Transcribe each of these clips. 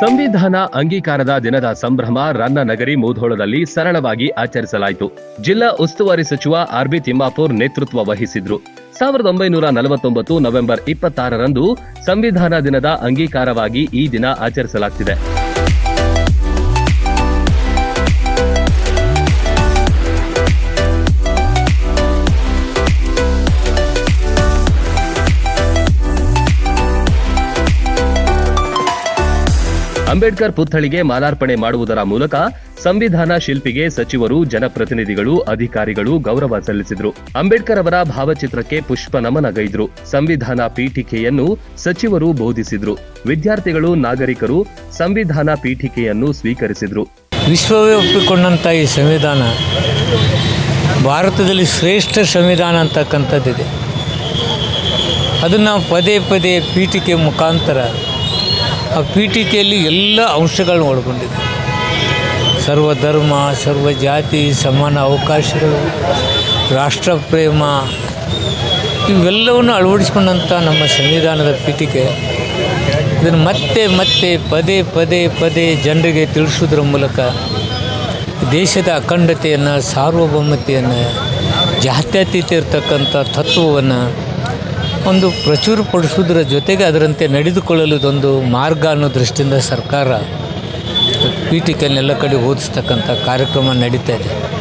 ಸಂವಿಧಾನ ಅಂಗೀಕಾರದ ದಿನದ ಸಂಭ್ರಮ ರನ್ನ ನಗರಿ ಮೂಧೋಳದಲ್ಲಿ ಸರಳವಾಗಿ ಆಚರಿಸಲಾಯಿತು. ಜಿಲ್ಲಾ ಉಸ್ತುವಾರಿ ಸಚಿವ ಆರ್ ಬಿ ತಿಮ್ಮಾಪುರ್ ನೇತೃತ್ವ ವಹಿಸಿದ್ರು. ಸಾವಿರದ ಒಂಬೈನೂರ ನಲವತ್ತೊಂಬತ್ತು ನವೆಂಬರ್ ಇಪ್ಪತ್ತಾರರಂದು ಸಂವಿಧಾನ ದಿನದ ಅಂಗೀಕಾರವಾಗಿ ಈ ದಿನ ಆಚರಿಸಲಾಗ್ತಿದೆ. ಅಂಬೇಡ್ಕರ್ ಪುತ್ಥಳಿಗೆ ಮಾಲಾರ್ಪಣೆ ಮಾಡುವುದರ ಮೂಲಕ ಸಂವಿಧಾನ ಶಿಲ್ಪಿಗೆ ಸಚಿವರು, ಜನಪ್ರತಿನಿಧಿಗಳು, ಅಧಿಕಾರಿಗಳು ಗೌರವ ಸಲ್ಲಿಸಿದ್ರು. ಅಂಬೇಡ್ಕರ್ ಅವರ ಭಾವಚಿತ್ರಕ್ಕೆ ಪುಷ್ಪ ನಮನಗೈದ್ರು. ಸಂವಿಧಾನ ಪೀಠಿಕೆಯನ್ನು ಸಚಿವರು ಬೋಧಿಸಿದ್ರು. ವಿದ್ಯಾರ್ಥಿಗಳು, ನಾಗರಿಕರು ಸಂವಿಧಾನ ಪೀಠಿಕೆಯನ್ನು ಸ್ವೀಕರಿಸಿದ್ರು. ವಿಶ್ವವೇ ಒಪ್ಪಿಕೊಂಡಂತ ಈ ಸಂವಿಧಾನ ಭಾರತದಲ್ಲಿ ಶ್ರೇಷ್ಠ ಸಂವಿಧಾನ ಅಂತಕ್ಕಂಥದ್ದಿದೆ. ಅದನ್ನು ಪದೇ ಪದೇ ಪೀಠಿಕೆ ಮುಖಾಂತರ ಆ ಪೀಠಿಕೆಯಲ್ಲಿ ಎಲ್ಲ ಅಂಶಗಳನ್ನ ಒಳಗೊಂಡಿದೆ ಸರ್ವಧರ್ಮ ಸರ್ವ ಜಾತಿ, ಸಮಾನ ಅವಕಾಶಗಳು, ರಾಷ್ಟ್ರ ಪ್ರೇಮ, ಇವೆಲ್ಲವನ್ನು ಅಳವಡಿಸಿಕೊಂಡಂಥ ನಮ್ಮ ಸಂವಿಧಾನದ ಪೀಠಿಕೆ. ಇದನ್ನು ಮತ್ತೆ ಮತ್ತೆ ಪದೇ ಪದೇ ಪದೇ ಜನರಿಗೆ ತಿಳಿಸೋದ್ರ ಮೂಲಕ ದೇಶದ ಅಖಂಡತೆಯನ್ನು, ಸಾರ್ವಭೌಮತೆಯನ್ನು, ಜಾತ್ಯತೀತ ಇರತಕ್ಕಂಥ ತತ್ವವನ್ನು ಒಂದು ಪ್ರಚುರಪಡಿಸುವುದರ ಜೊತೆಗೆ ಅದರಂತೆ ನಡೆದುಕೊಳ್ಳಲು ಇದೊಂದು ಮಾರ್ಗ ಅನ್ನೋ ದೃಷ್ಟಿಯಿಂದ ಸರ್ಕಾರ ಪೀಠಿಕೆಯನ್ನೆಲ್ಲ ಕಡೆ ಓದಿಸ್ತಕ್ಕಂಥ ಕಾರ್ಯಕ್ರಮ ನಡೀತಾ ಇದೆ.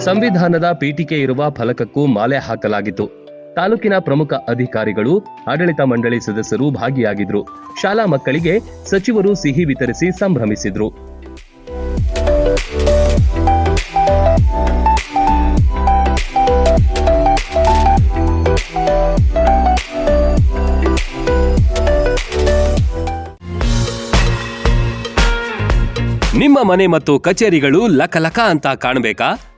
ಸಂವಿಧಾನದ ಪೀಠಿಕೆ ಇರುವ ಫಲಕಕ್ಕೂ ಮಾಲೆ ಹಾಕಲಾಗಿತ್ತು. ತಾಲೂಕಿನ ಪ್ರಮುಖ ಅಧಿಕಾರಿಗಳು, ಆಡಳಿತ ಮಂಡಳಿ ಸದಸ್ಯರು ಭಾಗಿಯಾಗಿದ್ರು. ಶಾಲಾ ಮಕ್ಕಳಿಗೆ ಸಚಿವರು ಸಿಹಿ ವಿತರಿಸಿ ಸಂಭ್ರಮಿಸಿದ್ರು. ನಿಮ್ಮ ಮನೆ ಮತ್ತು ಕಚೇರಿಗಳು ಲಕಲಕ ಅಂತ ಕಾಣಬೇಕಾ?